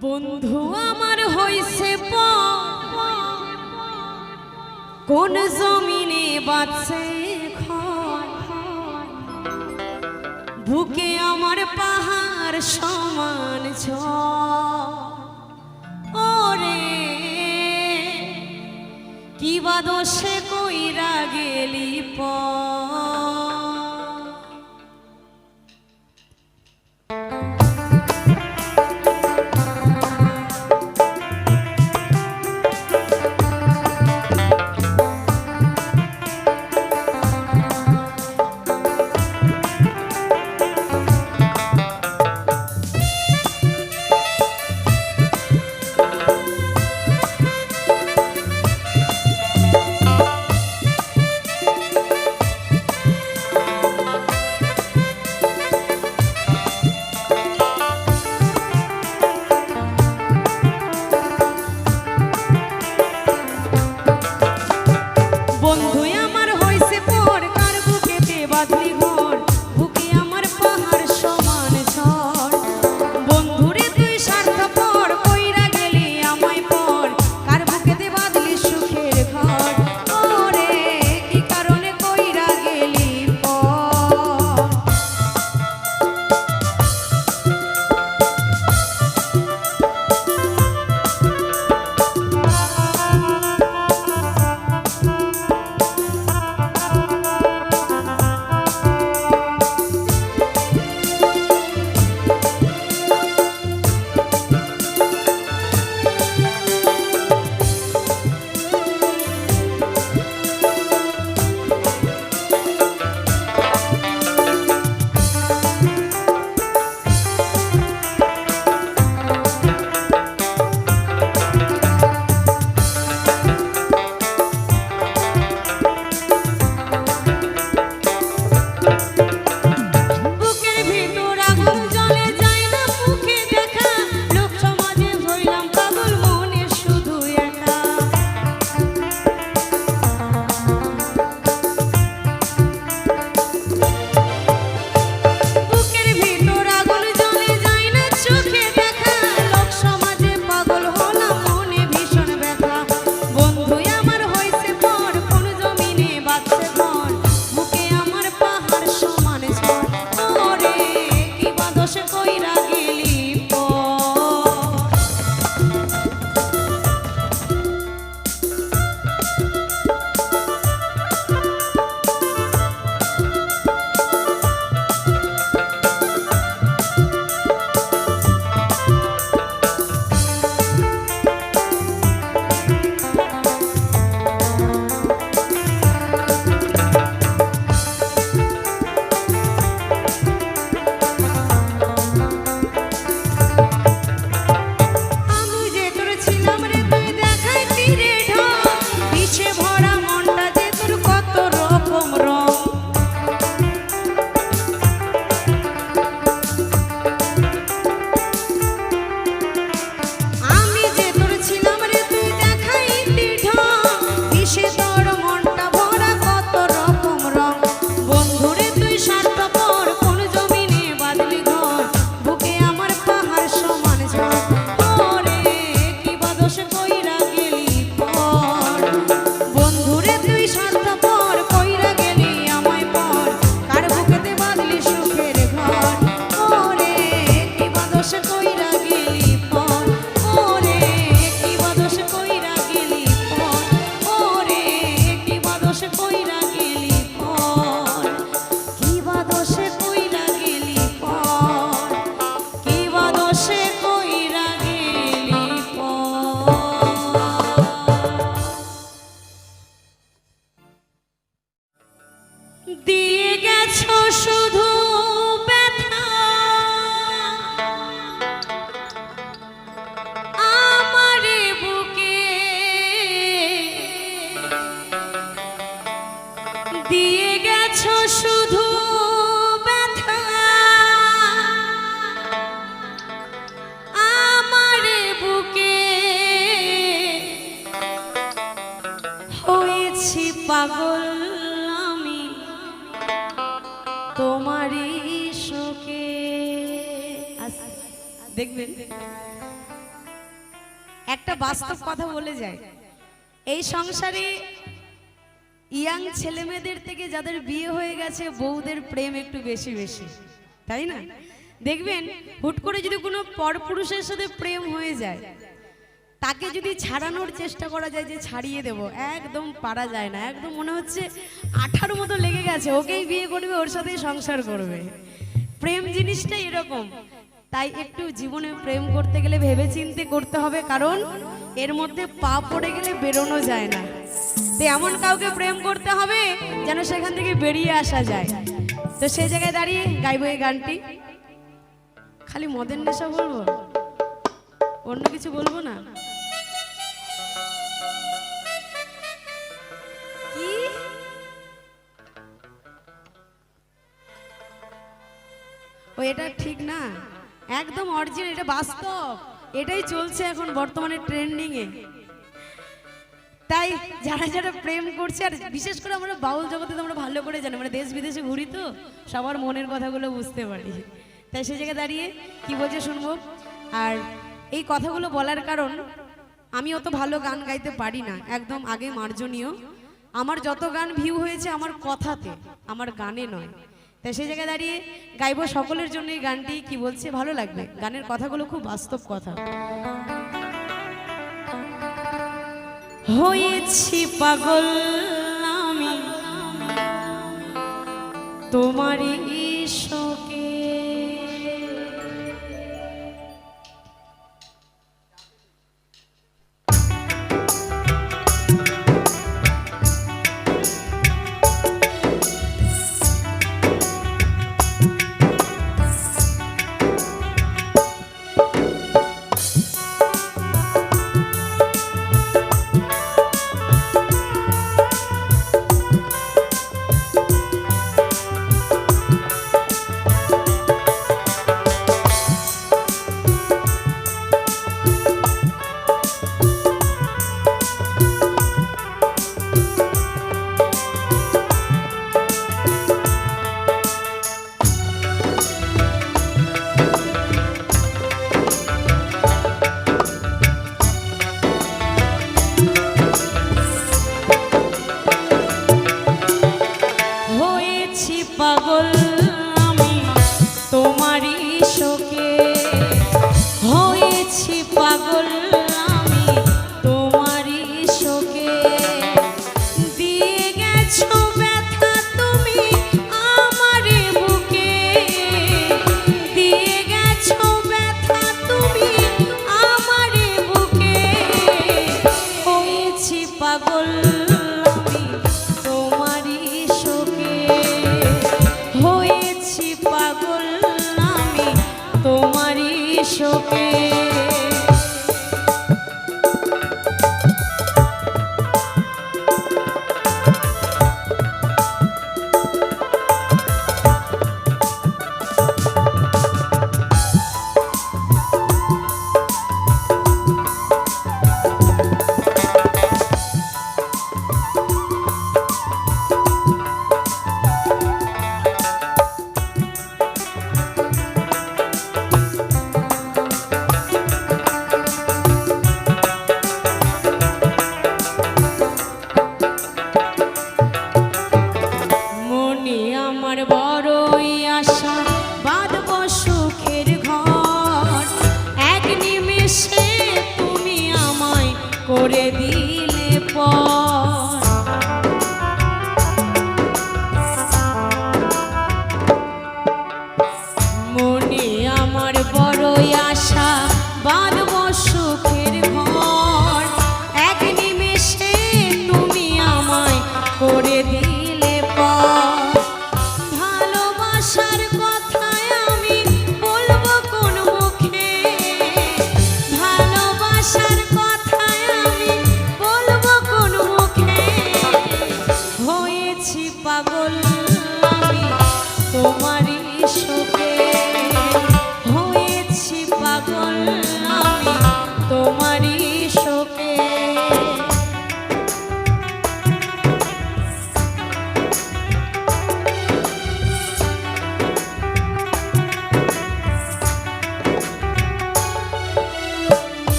বন্ধু আমার হইছে কোন জমিনে বাঁচছে বুকে আমার পাহাড় সমান ওরে কি বা দোষে কইরা তোমারই শোকে। দেখবেন একটা বাস্তব কথা বলে যায়। এই সংসারে ইয়াং ছেলেমেয়েদের থেকে যাদের বিয়ে হয়ে গেছে, বউদের প্রেম একটু বেশি বেশি। তাই না? দেখবেন, হুট করে যদি কোনো পরপুরুষের সাথে প্রেম হয়ে যায় তাকে যদি ছাড়ানোর চেষ্টা করা যায় যে ছাড়িয়ে দেব, একদম পারা যায় না। একদম মনে হচ্ছে আঠারো মতো লেগে গেছে, ওকেই বিয়ে করবে, ওর সাথেই সংসার করবে। প্রেম জিনিসটা এরকম। তাই একটু জীবনে প্রেম করতে গেলে ভেবে চিন্তে করতে হবে, কারণ এর মধ্যে পা পড়ে গেলে বেরোনো যায় না। তো এমন কাউকে প্রেম করতে হবে যেন সেখান থেকে বেরিয়ে আসা যায়। তো সেই জায়গায় দাঁড়িয়ে গাইবো এই গানটি। খালি মদের নেশা বলব? অন্য কিছু বলব না? ও, এটা ঠিক না। একদম অরিজিনাল এটা বাস্তব। এটাই চলছে এখন বর্তমানে ট্রেন্ডিং এ। তাই যারা যারা প্রেম করছে, আর বিশেষ করে আমরা বাউল জগতে তো আমরা ভালো করে জানি আমরা দেশ বিদেশে ঘুরি তো, সবার মনের কথাগুলো বুঝতে পারি। তাই সে জায়গায় দাঁড়িয়ে কি বলছে শুনব? আর এই কথাগুলো বলার কারণ, আমি অত ভালো গান গাইতে পারি না, একদম আগে মার্জনীয়। আমার যত গান ভিউ হয়েছে আমার কথাতে, আমার গানে নয়। তাই সেই জায়গায় দাঁড়িয়ে গাইব সকলের জন্য এই গানটি। কি বলছে? ভালো লাগবে। গানের কথাগুলো খুব বাস্তব কথা। হয়েছি পাগল আমি। তোমারই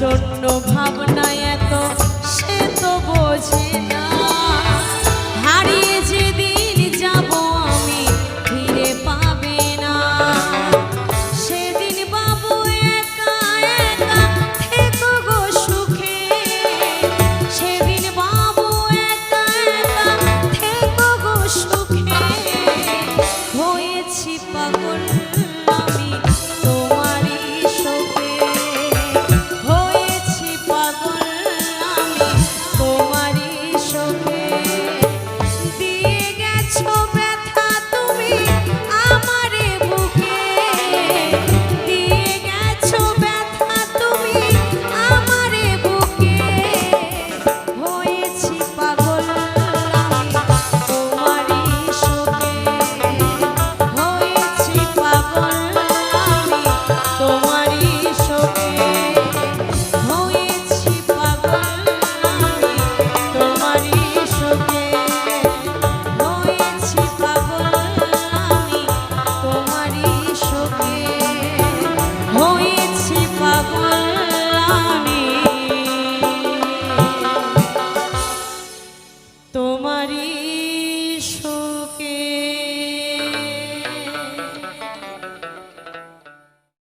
প্রচণ্ড ভাবনা